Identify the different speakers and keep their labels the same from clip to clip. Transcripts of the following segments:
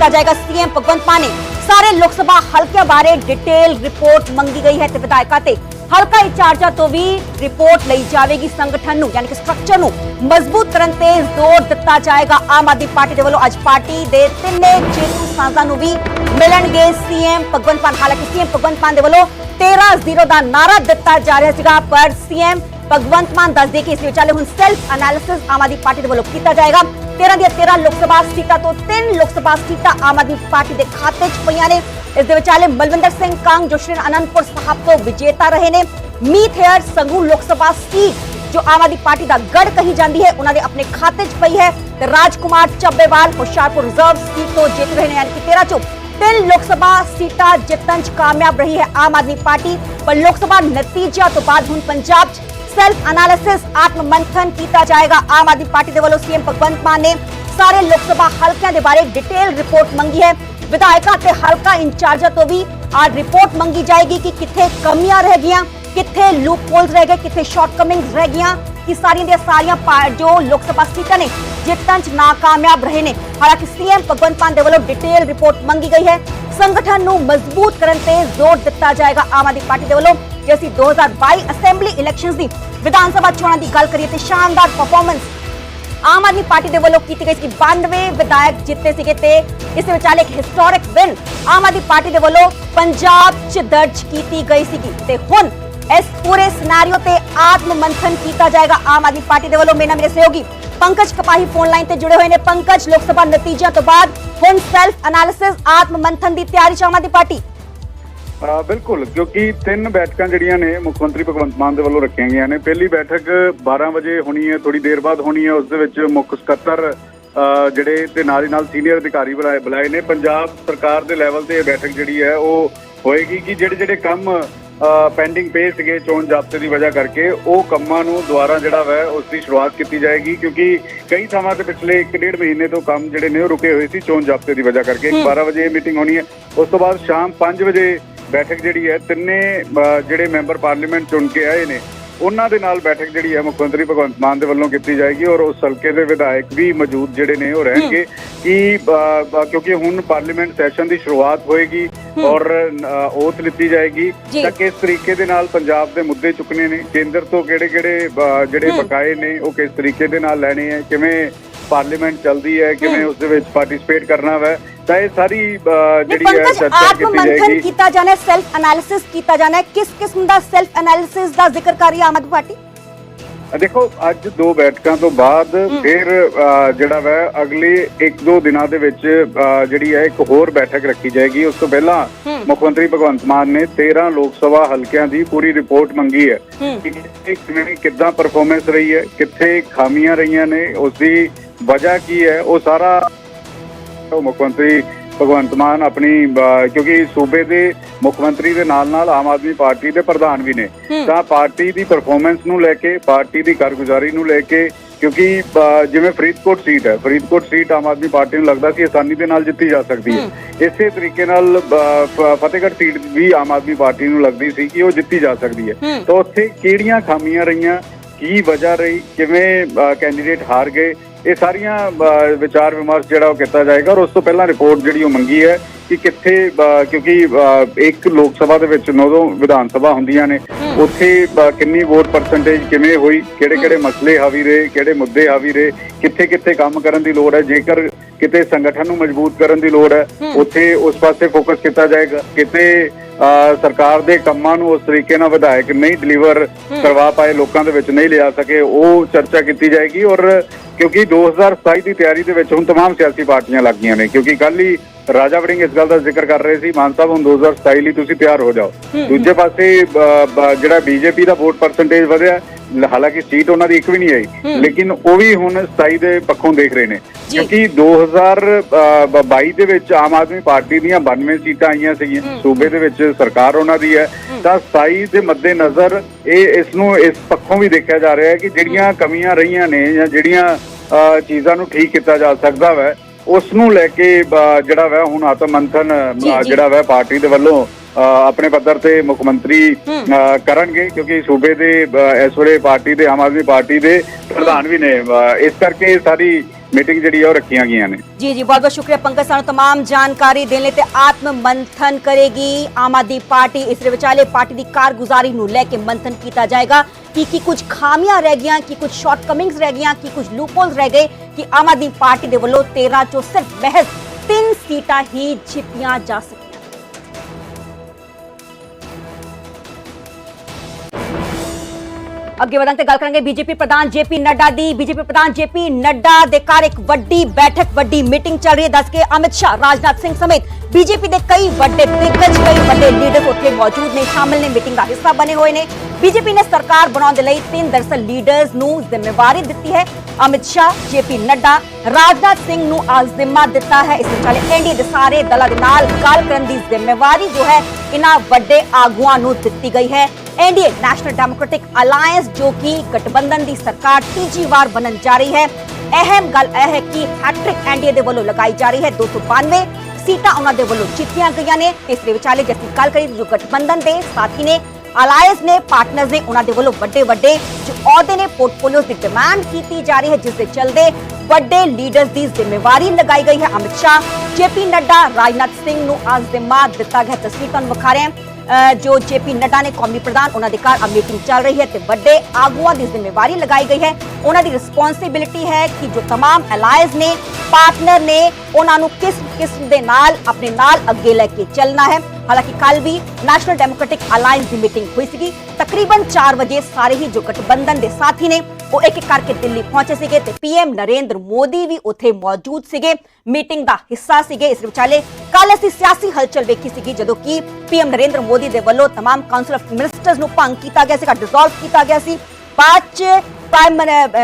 Speaker 1: ਕੀਤਾ ਜਾਏਗਾ ਸੀਐਮ ਭਗਵੰਤ ਮਾਨ ਨੇ। ਸਾਰੇ ਲੋਕ ਸਭਾ ਹਲਕਿਆਂ ਬਾਰੇ ਡਿਟੇਲ ਰਿਪੋਰਟ ਮੰਗੀ ਗਈ ਤੇ ਵਿਧਾਇਕਾਂ ਤੇ। ਹਲਕਾ ਇੰਚਾਰਜਾਂ ਤੋਂ ਵੀ ਰਿਪੋਰਟ ਲਈ ਜਾਵੇਗੀ ਸੰਗਠਨ ਨੂੰ, ਯਾਨੀ ਕਿ ਸਟਰਕਚਰ ਨੂੰ। ਮਜ਼ਬੂਤ ਕਰਨ ਤੇ ਜ਼ੋਰ ਦਿੱਤਾ ਜਾਏਗਾ ਆਮ ਆਦਮੀ ਪਾਰਟੀ ਦੇ ਵੱਲੋਂ। ਅੱਜ ਪਾਰਟੀ ਦੇ ਤਿੰਨੇ ਜੇਤੂ ਸਾਂਝਾਂ ਨੂੰ ਵੀ ਮਿਲਣਗੇ ਸੀਐਮ ਭਗਵੰਤ ਮਾਨ। ਹਾਲਾਂਕਿ ਸੀਐਮ ਭਗਵੰਤ ਮਾਨ ਦੇ ਵੱਲੋਂ 13-0 ਦਾ ਨਾਰਾ ਦਿੱਤਾ ਜਾ ਰਿਹਾ ਸੀਗਾ, ਪਰ ਸੀਐਮ ਭਗਵੰਤ ਮਾਨ ਦੱਸਦੇ ਕਿ ਇਸ ਵਿਚਾਲੇ ਹੁਣ self analysis Aam Aadmi party ਦੇ ਵੱਲੋਂ ਕੀਤਾ ਜਾਏਗਾ। 13 ਦੀਆਂ 13 ਲੋਕ ਸਭਾ ਸੀਟਾਂ ਤੋਂ 3 ਲੋਕ ਸਭਾ ਸੀਟਾਂ ਆਮ ਆਦਮੀ ਪਾਰਟੀ ਦੇ ਖਾਤੇ 'ਚ ਪਈਆਂ ਨੇ ਇਸ ਦੇ ਵਿਚਾਲੇ ਬਲਵਿੰਦਰ ਸਿੰਘ ਕੰਗ ਜੋ ਸ਼੍ਰੀ ਅਨੰਦਪੁਰ ਸਾਹਿਬ ਤੋਂ ਵਿਜੇਤਾ ਰਹੇ ਨੇ ਮੀਤ ਹੇਅਰ ਸੰਗੂ ਲੋਕ ਸਭਾ ਸੀਟ ਜੋ ਆਮ ਆਦਮੀ ਪਾਰਟੀ ਦਾ ਗੜ ਕਹੀ ਜਾਂਦੀ ਹੈ ਉਹਨਾਂ ਦੇ ਆਪਣੇ ਖਾਤੇ 'ਚ ਪਈ ਹੈ ਤੇ ਰਾਜਕੁਮਾਰ ਚੱਬੇਵਾਲ ਹੁਸ਼ਿਆਰਪੁਰ ਰਿਜ਼ਰਵ ਸੀਟ ਤੋਂ ਜਿੱਤ ਰਹੇ ਨੇ ਯਾਨੀ ਕਿ 13 ਚੋਂ ਤਿੰਨ ਲੋਕ ਸਭਾ ਸੀਟਾਂ ਜਿੱਤਣ 'ਚ ਕਾਮਯਾਬ ਰਹੀ ਹੈ ਆਮ ਆਦਮੀ ਪਾਰਟੀ ਪਰ ਲੋਕ ਸਭਾ ਨਤੀਜਿਆਂ ਸੈਲਫ ਐਨਾਲਿਸਿਸ ਆਤਮ ਮੰਥਨ ਕੀਤਾ ਜਾਏਗਾ। ਆਮ ਆਦਮੀ ਪਾਰਟੀ ਦੇ ਵੱਲੋਂ ਸੀਐਮ ਭਗਵੰਤ ਮਾਨ ਨੇ ਸਾਰੇ ਲੋਕ ਸਭਾ ਹਲਕਿਆਂ ਦੇ ਬਾਰੇ ਡਿਟੇਲ ਰਿਪੋਰਟ ਮੰਗੀ ਹੈ। ਵਿਧਾਇਕਾਂ ਤੇ ਹਲਕਾ ਇੰਚਾਰਜਾਂ ਤੋਂ ਵੀ ਆ ਰਿਪੋਰਟ ਮੰਗੀ ਜਾਏਗੀ ਕਿ ਕਿੱਥੇ ਕਮੀਆਂ ਰਹਿ ਗਈਆਂ, ਕਿੱਥੇ ਲੂਪ ਹੋਲਸ ਰਹਿ ਗਏ, ਕਿੱਥੇ ਸ਼ਾਰਟਕਮਿੰਗਸ ਰਹਿ ਗਈਆਂ। ਕਿ ਸਾਰੀਆਂ ਦੀਆਂ ਸਾਰੀਆਂ ਜੋ ਲੋਕ ਸਭਾ ਸੀਟਾਂ ਨੇ ਜਿੱਤਣ 'ਚ ਨਾਕਾਮਯਾਬ ਰਹੇ ਨੇ। ਹਾਲਾਂਕਿ ਸੀਐਮ ਭਗਵੰਤ ਮਾਨ ਦੇ ਵੱਲੋਂ ਡਿਟੇਲ ਰਿਪੋਰਟ ਮੰਗੀ ਗਈ ਹੈ। ਸੰਗਠਨ ਨੂੰ ਮਜ਼ਬੂਤ ਕਰਨ ਤੇ ਜ਼ੋਰ ਦਿੱਤਾ ਜਾਏਗਾ ਆਮ ਆਦਮੀ ਪਾਰਟੀ ਦੇ ਵੱਲੋਂ। ਜੇ ਅਸੀਂ 2022 ਅਸੈਂਬਲੀ ਇਲੈਕਸ਼ਨਸ ਦੀ ਵਿਧਾਨ ਸਭਾ ਚੋਣਾਂ ਦੀ ਗੱਲ ਕਰੀਏ ਤੇ ਸ਼ਾਨਦਾਰ ਪਰਫਾਰਮੈਂਸ ਆਮ ਆਦਮੀ ਪਾਰਟੀ ਦੇ ਵੱਲੋਂ ਕੀਤੀ ਗਈ ਸੀ। 92 ਵਿਧਾਇਕ ਜਿੱਤੇ ਸੀਗੇ ਤੇ ਇਸ ਵਿਚਾਲੇ ਇੱਕ historic win Aam Aadmi party ਦੇ ਵੱਲੋਂ ਪੰਜਾਬ 'ਚ ਦਰਜ ਕੀਤੀ ਗਈ ਸੀਗੀ। ਤੇ ਹੁਣ ਇਸ ਪੂਰੇ ਸਿਨੈਰੀਓ ਤੇ ਆਤਮ ਮੰਥਨ ਕੀਤਾ ਜਾਏਗਾ ਆਮ ਆਦਮੀ ਪਾਰਟੀ ਦੇ ਵੱਲੋਂ। ਮੇਨਾ ਮੇਰੇ ਸਹਿਯੋਗੀ ਪੰਕਜ ਕਪਾਹੀ ਫੋਨ ਲਾਈਨ ਤੇ ਜੁੜੇ ਹੋਏ ਨੇ। ਪੰਕਜ, ਲੋਕ ਸਭਾ ਨਤੀਜਿਆਂ ਤੋਂ ਬਾਅਦ ਹੁਣ ਸੈਲਫ ਐਨਾਲਿਸਿਸ ਆਤਮ ਮੰਥਨ ਦੀ ਤਿਆਰੀ 'ਚ ਆਮ ਆਦਮੀ ਪਾਰਟੀ।
Speaker 2: ਬਿਲਕੁਲ ਕਿਉਂਕਿ ਤਿੰਨ ਬੈਠਕਾਂ ਜਿਹੜੀਆਂ ਨੇ, ਮੁੱਖ ਮੰਤਰੀ ਭਗਵੰਤ ਮਾਨ ਦੇ ਵੱਲੋਂ ਰੱਖੀਆਂ ਗਈਆਂ ਨੇ। ਪਹਿਲੀ ਬੈਠਕ 12 ਵਜੇ ਹੋਣੀ ਹੈ ਥੋੜੀ ਦੇਰ ਬਾਅਦ ਹੋਣੀ ਹੈ, ਉਸ ਦੇ ਵਿੱਚ ਮੁੱਖ ਸਕੱਤਰ ਜਿਹੜੇ ਤੇ ਨਾਲ ਹੀ ਨਾਲ ਸੀਨੀਅਰ ਅਧਿਕਾਰੀ ਬੁਲਾਏ ਬੁਲਾਏ ਨੇ। ਪੰਜਾਬ ਸਰਕਾਰ ਦੇ ਲੈਵਲ ਤੇ ਇਹ ਬੈਠਕ ਜਿਹੜੀ ਹੈ, ਉਹ ਹੋਏਗੀ ਕਿ ਜਿਹੜੇ ਜਿਹੜੇ ਕੰਮ ਪੈਂਡਿੰਗ ਪਏ ਸੀਗੇ ਚੋਣ ਜ਼ਾਬਤੇ ਦੀ ਵਜ੍ਹਾ ਕਰਕੇ ਉਹ ਕੰਮਾਂ ਨੂੰ ਦੁਬਾਰਾ ਜਿਹੜਾ ਵਾ ਉਸ ਦੀ ਸ਼ੁਰੂਆਤ ਕੀਤੀ ਜਾਏਗੀ ਕਿਉਂਕਿ ਕਈ ਥਾਵਾਂ ਤੇ ਪਿਛਲੇ 1.5 ਮਹੀਨੇ ਤੋਂ ਕੰਮ ਜਿਹੜੇ ਨੇ ਉਹ ਰੁਕੇ ਹੋਏ ਸੀ ਚੋਣ ਜ਼ਾਬਤੇ ਦੀ ਵਜ੍ਹਾ ਕਰਕੇ। 12 ਵਜੇ ਮੀਟਿੰਗ ਹੋਣੀ ਹੈ। ਉਸ ਤੋਂ ਬਾਅਦ ਸ਼ਾਮ 5 ਵਜੇ ਬੈਠਕ ਜਿਹੜੀ ਹੈ ਤਿੰਨੇ ਜਿਹੜੇ ਮੈਂਬਰ ਪਾਰਲੀਮੈਂਟ ਚੁਣ ਕੇ ਆਏ ਨੇ ਉਹਨਾਂ ਦੇ ਨਾਲ ਬੈਠਕ ਜਿਹੜੀ ਹੈ ਮੁੱਖ ਮੰਤਰੀ ਭਗਵੰਤ ਮਾਨ ਦੇ ਵੱਲੋਂ ਕੀਤੀ ਜਾਏਗੀ ਔਰ ਉਸ ਹਲਕੇ ਦੇ ਵਿਧਾਇਕ ਵੀ ਮੌਜੂਦ ਜਿਹੜੇ ਨੇ ਉਹ ਰਹਿਣਗੇ ਕਿ ਕਿਉਂਕਿ ਹੁਣ ਪਾਰਲੀਮੈਂਟ ਸੈਸ਼ਨ ਦੀ ਸ਼ੁਰੂਆਤ ਹੋਏਗੀ ਔਰ ਓਥ ਲਿੱਤੀ ਜਾਏਗੀ। ਤਾਂ ਕਿਸ ਤਰੀਕੇ ਦੇ ਨਾਲ ਪੰਜਾਬ ਦੇ ਮੁੱਦੇ ਚੁੱਕਣੇ ਨੇ? ਕੇਂਦਰ ਤੋਂ ਕਿਹੜੇ ਕਿਹੜੇ ਜਿਹੜੇ ਬਕਾਏ ਨੇ ਉਹ ਕਿਸ ਤਰੀਕੇ ਦੇ ਨਾਲ ਲੈਣੇ ਹੈ ਕਿਵੇਂ ਪਾਰਲੀਮੈਂਟ ਚੱਲਦੀ ਹੈ? ਕਿਵੇਂ ਉਸ ਦੇ ਵਿੱਚ ਪਾਰਟਿਸਿਪੇਟ ਕਰਨਾ ਹੈ ਤਾਂ ਇਹ ਸਾਰੀ ਜਿਹੜੀ ਹੈ ਚਰਚਾ ਕੀਤੀ ਜਾਏਗੀ।
Speaker 1: ਕੀਤਾ ਜਾਣਾ ਹੈ ਸੈਲਫ ਐਨਾਲਿਸਿਸ ਕੀਤਾ ਜਾਣਾ ਹੈ। ਕਿਸ ਕਿਸਮ ਦਾ ਸੈਲਫ ਐਨਾਲਿਸਿਸ ਦਾ ਜ਼ਿਕਰ ਕਰ ਰਹੀ ਆਮ ਆਦਮੀ ਪਾਰਟੀ?
Speaker 2: ਦੇਖੋ ਅੱਜ ਦੋ ਬੈਠਕਾਂ ਤੋਂ ਬਾਅਦ ਫਿਰ ਜਿਹੜਾ ਵੈ ਅਗਲੇ 1-2 ਦਿਨਾਂ ਦੇ ਵਿੱਚ ਜਿਹੜੀ ਹੈ ਇੱਕ ਹੋਰ ਬੈਠਕ ਰੱਖੀ ਜਾਏਗੀ। ਉਸ ਤੋਂ ਪਹਿਲਾਂ ਮੁੱਖ ਮੰਤਰੀ ਭਗਵੰਤ ਮਾਨ ਨੇ 13 ਲੋਕ ਸਭਾ ਹਲਕਿਆਂ ਦੀ ਪੂਰੀ ਰਿਪੋਰਟ ਮੰਗੀ ਹੈ। ਕਿ ਕਿਵੇਂ ਕਿੱਦਾਂ ਪਰਫਾਰਮੈਂਸ ਰਹੀ ਹੈ ਕਿੱਥੇ ਖਾਮੀਆਂ ਰਹੀਆਂ ਨੇ ਉਸ ਦੀ ਵਜ੍ਹਾ ਕੀ ਹੈ ਉਹ ਸਾਰਾ ਮੁੱਖ ਮੰਤਰੀ ਭਗਵੰਤ ਮਾਨ ਆਪਣੀ ਕਿਉਂਕਿ ਸੂਬੇ ਦੇ ਮੁੱਖ ਮੰਤਰੀ ਦੇ ਨਾਲ ਨਾਲ ਆਮ ਆਦਮੀ ਪਾਰਟੀ ਦੇ ਪ੍ਰਧਾਨ ਵੀ ਨੇ। ਤਾਂ ਪਾਰਟੀ ਦੀ ਪਰਫਾਰਮੈਂਸ ਨੂੰ ਲੈ ਕੇ ਪਾਰਟੀ ਦੀ ਕਾਰਗੁਜ਼ਾਰੀ ਨੂੰ ਲੈ ਕੇ ਕਿਉਂਕਿ ਜਿਵੇਂ ਫਰੀਦਕੋਟ ਸੀਟ ਹੈ ਫਰੀਦਕੋਟ ਸੀਟ ਆਮ ਆਦਮੀ ਪਾਰਟੀ ਨੂੰ ਲੱਗਦਾ ਸੀ ਆਸਾਨੀ ਦੇ ਨਾਲ ਜਿੱਤੀ ਜਾ ਸਕਦੀ ਹੈ। ਇਸੇ ਤਰੀਕੇ ਨਾਲ ਫਤਿਹਗੜ੍ਹ ਸੀਟ ਵੀ ਆਮ ਆਦਮੀ ਪਾਰਟੀ ਨੂੰ ਲੱਗਦੀ ਸੀ ਕਿ ਉਹ ਜਿੱਤੀ ਜਾ ਸਕਦੀ ਹੈ। ਤਾਂ ਉੱਥੇ ਕਿਹੜੀਆਂ ਖਾਮੀਆਂ ਰਹੀਆਂ? ਕੀ ਵਜ੍ਹਾ ਰਹੀ? ਕਿਵੇਂ ਕੈਂਡੀਡੇਟ ਹਾਰ ਗਏ? ਇਹ ਸਾਰੀਆਂ ਵਿਚਾਰ ਵਿਮਰਸ਼ ਜਿਹੜਾ ਉਹ ਕੀਤਾ ਜਾਏਗਾ ਔਰ ਉਸ ਤੋਂ ਪਹਿਲਾਂ ਰਿਪੋਰਟ ਜਿਹੜੀ ਉਹ ਮੰਗੀ ਹੈ ਕਿ ਕਿੱਥੇ ਕਿਉਂਕਿ ਇੱਕ ਲੋਕ ਸਭਾ ਦੇ ਵਿੱਚ ਨੌ ਵਿਧਾਨ ਸਭਾ ਹੁੰਦੀਆਂ ਨੇ ਉੱਥੇ ਕਿੰਨੀ ਵੋਟ ਪਰਸੈਂਟੇਜ ਕਿਵੇਂ ਹੋਈ ਕਿਹੜੇ ਕਿਹੜੇ ਮਸਲੇ ਹਾਵੀ ਰਹੇ ਕਿਹੜੇ ਮੁੱਦੇ ਹਾਵੀ ਰਹੇ ਕਿੱਥੇ ਕਿੱਥੇ ਕੰਮ ਕਰਨ ਦੀ ਲੋੜ ਹੈ ਜੇਕਰ ਕਿਤੇ ਸੰਗਠਨ ਨੂੰ ਮਜ਼ਬੂਤ ਕਰਨ ਦੀ ਲੋੜ ਹੈ ਉੱਥੇ ਉਸ ਪਾਸੇ ਫੋਕਸ ਕੀਤਾ ਜਾਏਗਾ ਕਿਤੇ ਸਰਕਾਰ ਦੇ ਕੰਮਾਂ ਨੂੰ ਉਸ ਤਰੀਕੇ ਨਾਲ ਵਿਧਾਇਕ ਨਹੀਂ ਡਿਲੀਵਰ ਕਰਵਾ ਪਾਏ ਲੋਕਾਂ ਦੇ ਵਿੱਚ ਨਹੀਂ ਲਿਆ ਸਕੇ ਉਹ ਚਰਚਾ ਕੀਤੀ ਜਾਏਗੀ ਔਰ ਕਿਉਂਕਿ 2027 ਦੀ ਤਿਆਰੀ ਦੇ ਵਿੱਚ ਹੁਣ तमाम ਸਿਆਸੀ ਪਾਰਟੀਆਂ ਲੱਗ ਗਈਆਂ ਨੇ ਕਿਉਂਕਿ ਕੱਲ ਹੀ ਰਾਜਾ ਵੜਿੰਗ ਇਸ ਗੱਲ ਦਾ ਜ਼ਿਕਰ ਕਰ ਰਹੇ ਸੀ ਮਾਨ ਸਾਹਿਬ ਹੁਣ 2027 ਲਈ ਤੁਸੀਂ ਤਿਆਰ ਹੋ ਜਾਓ ਦੂਜੇ ਪਾਸੇ ਅ, ਬ- ਜਿਹੜਾ ਬੀਜੇਪੀ ਦਾ ਵੋਟ ਪਰਸੈਂਟੇਜ ਵਧਿਆ ਲ- ਹਾਲਾਂਕਿ ਸੀਟ ਉਹਨਾਂ ਦੀ ਇੱਕ ਵੀ ਨਹੀਂ ਆਈ ਲੇਕਿਨ ਉਹ ਵੀ ਹੁਣ 27 ਦੇ ਪੱਖੋਂ ਦੇਖ ਰਹੇ ਨੇ
Speaker 1: ਜੀ।
Speaker 2: ਕਿਉਂਕਿ 2022 ਦੇ ਵਿੱਚ ਆਮ ਆਦਮੀ ਪਾਰਟੀ ਦੀਆਂ 92 ਸੀਟਾਂ ਆਈਆਂ ਸੀਗੀਆਂ ਸੂਬੇ ਦੇ ਵਿੱਚ ਸਰਕਾਰ ਉਹਨਾਂ ਦੀ ਹੈ ਤਾਂ 27 ਦੇ ਮੱਦੇ ਨਜ਼ਰ ਇਹ ਇਸ ਨੂੰ ਇਸ ਪੱਖੋਂ ਵੀ ਦੇਖਿਆ ਜਾ ਰਿਹਾ ਹੈ ਕਿ ਜਿਹੜੀਆਂ ਕਮੀਆਂ ਰਹੀਆਂ ਨੇ ਜਾਂ ਜਿਹੜੀਆਂ ਅ, ਚੀਜ਼ਾਂ ਨੂੰ ਠੀਕ ਕੀਤਾ ਜਾ ਸਕਦਾ ਵੈ ਉਸ ਨੂੰ ਲੈ ਕੇ ਅ, ਜਿਹੜਾ ਵੈ ਹੁਣ ਆਤਮ ਮੰਥਨ ਅ,
Speaker 1: ਜੀ, ਜੀ।
Speaker 2: ਜਿਹੜਾ ਵੈ ਪਾਰਟੀ ਦੇ ਵੱਲੋਂ ਅ, ਆਪਣੇ ਪੱਧਰ ਤੇ ਮੁੱਖ ਮੰਤਰੀ ਅ, ਕਰਨਗੇ ਕਿਉਂਕਿ ਸੂਬੇ ਦੇ ਅ, ਇਸ ਵੇਲੇ ਪਾਰਟੀ ਦੇ ਆਮ ਆਦਮੀ ਪਾਰਟੀ ਦੇ ਪ੍ਰਧਾਨ ਵੀ ਨੇ ਅ, ਇਸ ਕਰਕੇ ਇਹ ਸਾਰੀ ਮੀਟਿੰਗ ਜਿਹੜੀ ਹੈ ਉਹ ਰੱਖੀਆਂ ਗਈਆਂ ਨੇ
Speaker 1: ਜੀ ਜੀ ਬਹੁਤ ਬਹੁਤ ਸ਼ੁਕਰੀਆ ਪੰਕਜ ਸਾਨੂੰ तमाम ਜਾਣਕਾਰੀ ਦੇਣ ਲਈ ਤੇ ਆਤਮ ਮੰਥਨ ਕਰੇਗੀ ਆਮ ਆਦਮੀ ਪਾਰਟੀ ਇਸ ਦੇ ਵਿਚਾਲੇ ਪਾਰਟੀ ਦੀ ਕਾਰਗੁਜ਼ਾਰੀ ਨੂੰ ਲੈ ਕੇ ਮੰਥਨ ਕੀਤਾ ਜਾਏਗਾ ਕਿ ਕੀ ਕੁਝ ਖਾਮੀਆਂ ਰਹਿ ਗਈਆਂ ਕਿ ਕੁਝ ਸ਼ਾਰਟਕਮਿੰਗਸ ਰਹਿ ਗਈਆਂ ਕਿ ਕੁਝ ਲੂਪਹੋਲਸ ਰਹਿ ਗਏ ਕਿ ਆਮ ਆਦਮੀ ਪਾਰਟੀ ਦੇ ਵੱਲੋਂ 13 ਚੋਂ ਸਿਰਫ ਮਹਿਜ਼ 3 ਸੀਟਾਂ ਹੀ ਜਿੱਤੀਆਂ ਜਾ ਸਕੀਆਂ ਅੱਗੇ ਵਧਾਂਗੇ ਤੇ ਗੱਲ ਕਰਾਂਗੇ ਬੀਜੇਪੀ ਪ੍ਰਧਾਨ ਜੇਪੀ ਨੱਡਾ ਦੀ। ਬੀਜੇਪੀ ਪ੍ਰਧਾਨ ਜੇਪੀ ਨੱਡਾ ਦੇ ਘਰ ਇੱਕ ਵੱਡੀ ਬੈਠਕ, ਵੱਡੀ ਮੀਟਿੰਗ ਚੱਲ ਰਹੀ ਹੈ। ਦੱਸ ਕੇ ਅਮਿਤ ਸ਼ਾਹ, ਰਾਜਨਾਥ ਸਿੰਘ ਸਮੇਤ ਬੀਜੇਪੀ ਦੇ ਕਈ ਵੱਡੇ ਦਿੱਗਜ, ਕਈ ਵੱਡੇ ਲੀਡਰ ਉੱਥੇ ਮੌਜੂਦ ਨੇ, ਸ਼ਾਮਲ ਨੇ। ਮੀਟਿੰਗ ਦਾ ਹਿੱਸਾ ਬਣੇ ਹੋਏ ਨੇ। ਬੀਜੇਪੀ ਨੇ ਸਰਕਾਰ ਬਣਾਉਣ ਦੇ ਲਈ ਤਿੰਨ ਦਰਸਲ ਲੀਡਰਸ ਨੂੰ ਜ਼ਿੰਮੇਵਾਰੀ ਦਿੱਤੀ ਹੈ। ਅਮਿਤ ਸ਼ਾਹ, ਜੇਪੀ ਨੱਡਾ, ਰਾਜਨਾਥ ਸਿੰਘ ਨੂੰ ਅੱਜ ਦਿੱਤਾ ਹੈ। ਇਸ ਵਿਚਾਲੇ ਐਨਡੀਏ ਦੇ ਸਾਰੇ ਦਲਾਂ ਦੇ ਨਾਲ ਗੱਲ ਕਰਨ ਦੀ ਜ਼ਿੰਮੇਵਾਰੀ ਜੋ ਹੈ, ਇਹਨਾਂ ਵੱਡੇ ਆਗੂਆਂ ਨੂੰ ਦਿੱਤੀ ਗਈ ਹੈ। ਐਨਡੀਏ ਨੈਸ਼ਨਲ ਡੈਮੋਕ੍ਰੈਟਿਕ ਅਲਾਈਅੰਸ ਜੋ ਕਿ ਗਠਬੰਧਨ ਦੀ ਸਰਕਾਰ ਤੀਜੀ ਵਾਰ ਬਣਨ ਜਾ ਰਹੀ ਹੈ। ਅਹਿਮ ਗੱਲ ਇਹ ਹੈ ਕਿ ਹੈਟ੍ਰਿਕ ਐਨਡੀਏ ਦੇ ਵੱਲੋਂ ਲਗਾਈ ਜਾ ਰਹੀ ਹੈ 292 ਸੀਟਾਂ ਉਹਨਾਂ ਦੇ ਵੱਲੋਂ ਜਿੱਤੀਆਂ ਗਈਆਂ ਨੇ। ਇਸ ਦੇ ਵਿਚਾਲੇ ਜੇ ਅਸੀਂ ਗੱਲ ਕਰੀਏ ਜੋ ਗਠਬੰਧਨ ਦੇ ਸਾਥੀ ਨੇ ਅਲਾਈਅੰਸ ਨੇ ਪਾਰਟਨਰਸ ਨੇ ਉਹਨਾਂ ਦੇ ਵੱਲੋਂ ਵੱਡੇ ਵੱਡੇ ਜੋ ਅਹੁਦੇ ਨੇ ਪੋਰਟਫੋਲੀਓਜ਼ ਦੀ ਡਿਮਾਂਡ ਕੀਤੀ ਜਾ ਰਹੀ ਹੈ, ਜਿਸ ਦੇ ਚਲਦੇ ਵੱਡੇ ਲੀਡਰਸ ਦੀ ਜ਼ਿੰਮੇਵਾਰੀ ਲਗਾਈ ਗਈ ਹੈ। ਅਮਿਤ ਸ਼ਾਹ ਜੇਪੀ ਨੱਡਾ, ਰਾਜਨਾਥ ਸਿੰਘ ਨੂੰ ਅੱਜ ਜ਼ਿੰਮਾ ਦਿੱਤਾ ਗਿਆ ਤਸਵੀਰ ਤੁਹਾਨੂੰ ਵਿਖਾ ਰਹੇ ਹਾਂ। ਜੋ ਜੇਪੀ ਨੱਡਾ ਨੇ ਕੌਮੀ ਪ੍ਰਧਾਨ ਉਹਨਾਂ ਦੇ ਘਰ ਅ ਮੀਟਿੰਗ ਚੱਲ ਰਹੀ ਹੈ ਤੇ ਵੱਡੇ ਆਗੂਆਂ ਦੀ ਜ਼ਿੰਮੇਵਾਰੀ ਲਗਾਈ ਗਈ ਹੈ ਉਹਨਾਂ ਦੀ ਰਿਸਪੌਂਸਿਬਿਲਿਟੀ ਹੈ ਕਿ ਜੋ तमाम ਅਲਾਈਜ਼ ਨੇ ਪਾਰਟਨਰ ਨੇ ਉਹਨਾਂ ਨੂੰ ਕਿਸ ਕਿਸਮ ਦੇ ਨਾਲ ਆਪਣੇ ਨਾਲ ਅੱਗੇ ਲੈ ਕੇ ਚੱਲਣਾ ਹੈ ਹਾਲਾਂਕਿ ਕੱਲ ਵੀ ਨੈਸ਼ਨਲ ਡੈਮੋਕ੍ਰੈਟਿਕ ਅਲਾਈਅੰਸ ਦੀ ਮੀਟਿੰਗ ਹੋਈ ਸੀਗੀ ਤਕਰੀਬਨ 4 ਵਜੇ ਸਾਰੇ ਹੀ ਜੋ ਗਠਬੰਧਨ ਦੇ ਸਾਥੀ ਨੇ ਉਹ ਇੱਕ ਇੱਕ ਕਰਕੇ ਦਿੱਲੀ ਪਹੁੰਚੇ ਸੀਗੇ ਤੇ ਪੀਐਮ ਨਰਿੰਦਰ ਮੋਦੀ ਵੀ ਉੱਥੇ ਮੌਜੂਦ ਸੀਗੇ ਮੀਟਿੰਗ ਦਾ ਹਿੱਸਾ ਸੀਗੇ ਇਸ ਵਿਚਾਲੇ ਕੱਲ ਅਸੀਂ ਸਿਆਸੀ ਹਲਚਲ ਵੇਖੀ ਸੀਗੀ ਜਦੋਂ ਕਿ ਪੀਐਮ ਨਰਿੰਦਰ ਮੋਦੀ ਦੇ ਵੱਲੋਂ तमाम ਕਾਉਂਸਲ ਆਫ ਮਿਨਿਸਟਰਸ ਨੂੰ ਭੰਗ ਕੀਤਾ ਗਿਆ ਸੀਗਾ ਡਿਸੋਲਵ ਕੀਤਾ ਗਿਆ ਸੀ ਬਾਅਦ ਚ ਪ੍ਰਾਈਮ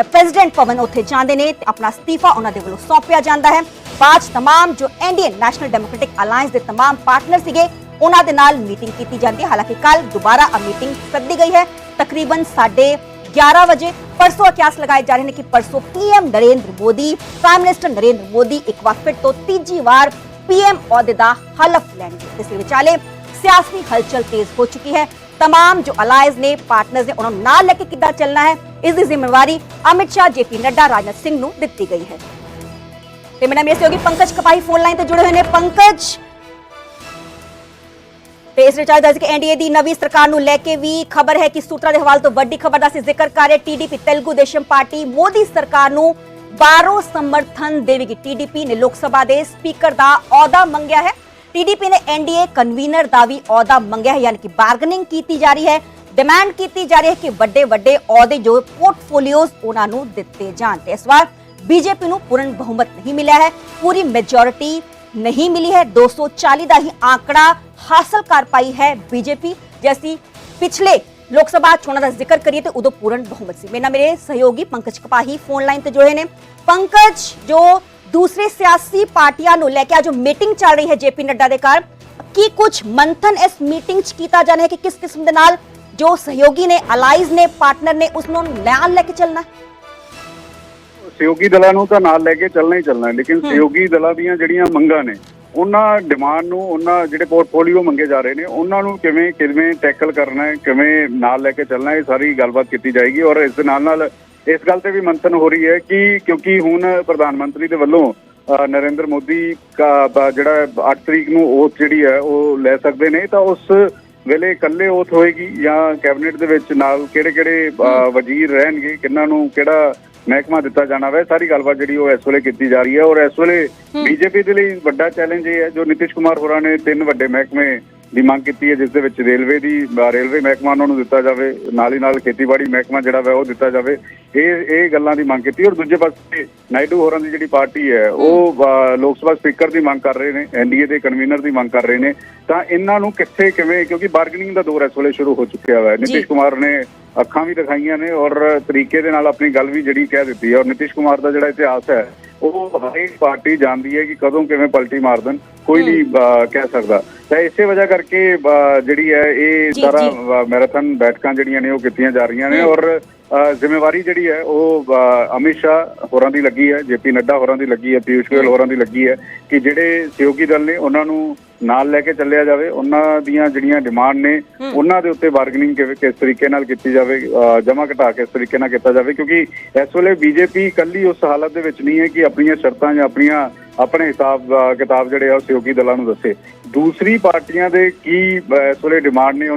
Speaker 1: ਪ੍ਰੈਜ਼ੀਡੈਂਟ ਭਵਨ ਉੱਥੇ ਜਾਂਦੇ ਨੇ ਤੇ ਆਪਣਾ ਅਸਤੀਫਾ ਉਹਨਾਂ ਦੇ ਵੱਲੋਂ ਸੌਂਪਿਆ ਜਾਂਦਾ ਹੈ ਬਾਅਦ ਚ तमाम ਜੋ ਇੰਡੀਅਨ ਨੈਸ਼ਨਲ ਡੈਮੋਕ੍ਰੈਟਿਕ ਅਲਾਈਅੰਸ ਦੇ तमाम ਪਾਰਟਨਰ ਸੀਗੇ ਉਹਨਾਂ ਦੇ ਨਾਲ ਮੀਟਿੰਗ ਕੀਤੀ ਜਾਂਦੀ ਹੈ ਹਾਲਾਂਕਿ ਕੱਲ ਦੁਬਾਰਾ ਆ ਮੀਟਿੰਗ ਸੱਦੀ ਗਈ ਹੈ ਤਕਰੀਬਨ ਸਾਢੇ 11 बजे परसों अक्यास लगाए जा रहे हैं कि परसों PM Narendra Modi, prime minister Narendra Modi एक बार फिर तो तीजी बार पीएम औहदेदा हलफ लेंगे। इसके विचाले सियासी हलचल तेज हो चुकी है। तमाम जो अलायज ने पार्टनर्स ने, उन्होंने ना लेके कि चलना है? इसकी जिम्मेवारी अमित शाह, जेपी नड्डा, राजनाथ सिंह नु गई है। तो मेरा मेरे सहयोगी पंकज कपाही फ़ोन लाइन से जुड़े हुए हैं। पंकज ਤੇ ਇਸ ਵਿਚਾਰ ਦੱਸ ਕਿ ਐਨਡੀਏ ਦੀ ਨਵੀਂ ਸਰਕਾਰ ਨੂੰ ਲੈ ਕੇ ਵੀ ਖਬਰ ਹੈ ਕਿ ਸੂਤਰਾਂ ਦੇ ਹਵਾਲੇ ਤੋਂ ਵੱਡੀ ਖਬਰ ਦਾ ਅਸੀਂ ਜ਼ਿਕਰ ਕਰ ਰਹੇ ਟੀਡੀਪੀ ਤੇਲਗੂ ਦੇਸ਼ਮ ਪਾਰਟੀ, ਮੋਦੀ ਸਰਕਾਰ ਨੂੰ ਬਾਹਰੋਂ ਸਮਰਥਨ ਦੇਵੇਗੀ। ਟੀਡੀਪੀ ਨੇ ਲੋਕ ਸਭਾ ਦੇ ਸਪੀਕਰ ਦਾ ਅਹੁਦਾ ਮੰਗਿਆ ਹੈ। ਟੀਡੀਪੀ ਨੇ ਐਨਡੀਏ ਕਨਵੀਨਰ ਦਾ ਵੀ ਅਹੁਦਾ ਮੰਗਿਆ ਹੈ, ਯਾਨੀ ਕਿ ਬਾਰਗਨਿੰਗ ਕੀਤੀ ਜਾ ਰਹੀ ਹੈ। ਡਿਮਾਂਡ ਕੀਤੀ ਜਾ ਰਹੀ ਹੈ ਕਿ ਵੱਡੇ ਵੱਡੇ ਅਹੁਦੇ ਜੋ ਪੋਰਟਫੋਲੀਓਜ਼ ਉਹਨਾਂ ਨੂੰ ਦਿੱਤੇ ਜਾਣ। ਤੇ ਇਸ ਵਾਰ ਬੀਜੇਪੀ ਨੂੰ ਪੂਰਨ ਬਹੁਮਤ ਨਹੀਂ ਮਿਲਿਆ ਹੈ। ਪੂਰੀ ਮੈਜੋਰਿਟੀ ਨਹੀਂ ਮਿਲੀ ਹੈ 240 ਦਾ ਹੀ ਆંકੜਾ ਹਾਸਲ ਕਰ ਪਾਈ ਹੈ ਬੀਜੇਪੀ ਜੈਸੀ ਪਿਛਲੇ ਲੋਕ ਸਭਾ ਚੋਣਾਂ ਦਾ ਜ਼ਿਕਰ ਕਰੀਏ ਤੇ ਉਦੋਂ ਪੂਰਨ ਬਹੁਮਤ ਸੀ ਮੇਰੇ ਨਾਲ ਮੇਰੇ ਸਹਿਯੋਗੀ ਪੰਕਜ ਕਪਾਹੀ ਫੋਨ ਲਾਈਨ ਤੇ ਜੁੜੇ ਨੇ ਪੰਕਜ ਜੋ ਦੂਸਰੇ ਸਿਆਸੀ ਪਾਰਟੀਆਂ ਨੂੰ ਲੈ ਕੇ ਅੱਜ ਜੋ ਮੀਟਿੰਗ ਚੱਲ ਰਹੀ ਹੈ ਜੇਪੀ ਨੱਡਾ ਦੇ ਘਰ ਕੀ ਕੁਝ ਮੰਥਨ ਇਸ ਮੀਟਿੰਗ 'ਚ ਕੀਤਾ ਜਾਣਾ ਹੈ ਕਿ ਕਿਸ ਕਿਸਮ ਦੇ ਨਾਲ ਜੋ ਸਹਿਯੋਗੀ ਨੇ ਅਲਾਈਜ਼ ਨੇ
Speaker 2: ਸਹਿਯੋਗੀ ਦਲਾਂ ਨੂੰ ਤਾਂ ਨਾਲ ਲੈ ਕੇ ਚੱਲਣਾ ਹੀ ਚੱਲਣਾ ਲੇਕਿਨ ਸਹਿਯੋਗੀ ਦਲਾਂ ਦੀਆਂ ਜਿਹੜੀਆਂ ਮੰਗਾਂ ਨੇ ਉਹਨਾਂ ਡਿਮਾਂਡ ਨੂੰ ਉਹਨਾਂ ਜਿਹੜੇ ਪੋਰਟਫੋਲੀਓ ਮੰਗੇ ਜਾ ਰਹੇ ਨੇ ਉਹਨਾਂ ਨੂੰ ਕਿਵੇਂ ਕਿਵੇਂ ਟੈਕਲ ਕਰਨਾ ਹੈ ਕਿਵੇਂ ਨਾਲ ਲੈ ਕੇ ਚੱਲਣਾ ਹੈ ਇਹ ਸਾਰੀ ਗੱਲਬਾਤ ਕੀਤੀ ਜਾਏਗੀ ਔਰ ਇਸ ਦੇ ਨਾਲ ਨਾਲ ਇਸ ਗੱਲ ਤੇ ਵੀ ਮੰਥਨ ਹੋ ਰਹੀ ਹੈ ਕਿ ਕਿਉਂਕਿ ਹੁਣ ਪ੍ਰਧਾਨ ਮੰਤਰੀ ਦੇ ਵੱਲੋਂ ਨਰਿੰਦਰ ਮੋਦੀ ਦਾ ਜਿਹੜਾ 8 ਤਰੀਕ ਨੂੰ ਓਥ ਜਿਹੜੀ ਹੈ ਉਹ ਲੈ ਸਕਦੇ ਨੇ ਤਾਂ ਉਸ ਵੇਲੇ ਇਕੱਲੇ ਓਥ ਹੋਏਗੀ ਜਾਂ ਕੈਬਨਿਟ ਦੇ ਵਿੱਚ ਨਾਲ ਕਿਹੜੇ ਕਿਹੜੇ ਵਜ਼ੀਰ ਰਹਿਣਗੇ ਕਿੰਨਾਂ ਨੂੰ ਕਿਹੜਾ ਮਹਿਕਮਾ ਦਿੱਤਾ ਜਾਣਾ ਵਾ ਸਾਰੀ ਗੱਲਬਾਤ ਜਿਹੜੀ ਉਹ ਇਸ ਵੇਲੇ ਕੀਤੀ ਜਾ ਰਹੀ ਹੈ ਔਰ ਇਸ ਵੇਲੇ ਬੀਜੇਪੀ ਦੇ ਲਈ ਵੱਡਾ ਚੈਲੰਜ ਇਹ ਹੈ ਜੋ ਨਿਤਿਸ਼ ਕੁਮਾਰ ਹੋਰਾਂ ਨੇ ਤਿੰਨ ਵੱਡੇ ਮਹਿਕਮੇ ਦੀ ਮੰਗ ਕੀਤੀ ਹੈ ਜਿਸ ਦੇ ਵਿੱਚ ਰੇਲਵੇ ਦੀ ਰੇਲਵੇ ਮਹਿਕਮਾ ਉਹਨਾਂ ਨੂੰ ਦਿੱਤਾ ਜਾਵੇ ਨਾਲ ਹੀ ਨਾਲ ਖੇਤੀਬਾੜੀ ਮਹਿਕਮਾ ਜਿਹੜਾ ਵਾ ਉਹ ਦਿੱਤਾ ਜਾਵੇ। ਇਹ ਇਹ ਗੱਲਾਂ ਦੀ ਮੰਗ ਕੀਤੀ ਔਰ ਦੂਜੇ ਪਾਸੇ ਨਾਇਡੂ ਹੋਰਾਂ ਦੀ ਜਿਹੜੀ ਪਾਰਟੀ ਹੈ ਉਹ ਲੋਕ ਸਭਾ ਸਪੀਕਰ ਦੀ ਮੰਗ ਕਰ ਰਹੇ ਨੇ ਐਨਡੀਏ ਦੇ ਕਨਵੀਨਰ ਦੀ ਮੰਗ ਕਰ ਰਹੇ ਨੇ। ਤਾਂ ਇਹਨਾਂ ਨੂੰ ਕਿੱਥੇ ਕਿਵੇਂ ਕਿਉਂਕਿ ਬਾਰਗੇਨਿੰਗ ਦਾ ਦੌਰ ਇਸ ਵੇਲੇ ਸ਼ੁਰੂ ਹੋ ਚੁੱਕਿਆ ਹੈ ਨਿਤਿਸ਼ ਕੁਮਾਰ ਨੇ ਅੱਖਾਂ ਵੀ ਦਿਖਾਈਆਂ ਨੇ ਔਰ ਤਰੀਕੇ ਦੇ ਨਾਲ ਆਪਣੀ ਗੱਲ ਵੀ ਜਿਹੜੀ ਕਹਿ ਦਿੱਤੀ ਹੈ ਔਰ ਨਿਤਿਸ਼ ਕੁਮਾਰ ਦਾ ਜਿਹੜਾ ਇਤਿਹਾਸ ਹੈ ਉਹ ਹਰੇਕ ਪਾਰਟੀ ਜਾਣਦੀ ਹੈ ਕਿ ਕਦੋਂ ਕਿਵੇਂ ਪਲਟੀ ਮਾਰ ਦੇਣ ਕੋਈ ਨਹੀਂ ਕਹਿ ਸਕਦਾ। ਤਾਂ ਇਸੇ ਵਜ੍ਹਾ ਕਰਕੇ ਜਿਹੜੀ ਹੈ ਇਹ ਸਾਰਾ ਮੈਰਾਥਨ ਬੈਠਕਾਂ ਜਿਹੜੀਆਂ ਨੇ ਉਹ ਕੀਤੀਆਂ ਜਾ ਰਹੀਆਂ ਨੇ ਔਰ ਜ਼ਿੰਮੇਵਾਰੀ ਜਿਹੜੀ ਹੈ ਉਹ ਅਮਿਤ ਸ਼ਾਹ ਹੋਰਾਂ ਦੀ ਲੱਗੀ ਹੈ ਜੇਪੀ ਨੱਡਾ ਹੋਰਾਂ ਦੀ ਲੱਗੀ ਹੈ ਪਿਊਸ਼ ਗੋਇਲ ਹੋਰਾਂ ਦੀ ਲੱਗੀ ਹੈ ਕਿ ਜਿਹੜੇ ਸਹਿਯੋਗੀ ਦਲ ਨੇ ਉਹਨਾਂ ਨੂੰ ਨਾਲ ਲੈ ਕੇ ਚੱਲਿਆ ਜਾਵੇ ਉਹਨਾਂ ਦੀਆਂ ਜਿਹੜੀਆਂ ਡਿਮਾਂਡ ਨੇ ਉਹਨਾਂ ਦੇ ਉੱਤੇ ਬਾਰਗੇਨਿੰਗ ਕਿਵੇਂ ਕਿਸ ਤਰੀਕੇ ਨਾਲ ਕੀਤੀ ਜਾਵੇ ਜਮਾ ਘਟਾ ਕਿਸ ਤਰੀਕੇ ਨਾਲ ਕੀਤਾ ਜਾਵੇ ਕਿਉਂਕਿ ਇਸ ਵੇਲੇ ਬੀਜੇਪੀ ਕੱਲੀ ਉਸ ਹਾਲਤ ਦੇ ਵਿੱਚ ਨਹੀਂ ਹੈ ਕਿ ਆਪਣੀਆਂ ਸ਼ਰਤਾਂ ਜਾਂ ਆਪਣੀਆਂ ਆਪਣੇ ਹਿਸਾਬ ਕਿਤਾਬ ਜਿਹੜੇ ਆ ਉਹ ਸਹਿਯੋਗੀ ਦਲਾਂ ਨੂੰ ਦੱਸੇ। ਦੂਸਰੀ ਪਾਰਟੀਆਂ ਦੇ ਕੀ ਇਸ ਵੇਲੇ ਡਿਮਾਂਡ ਨੇ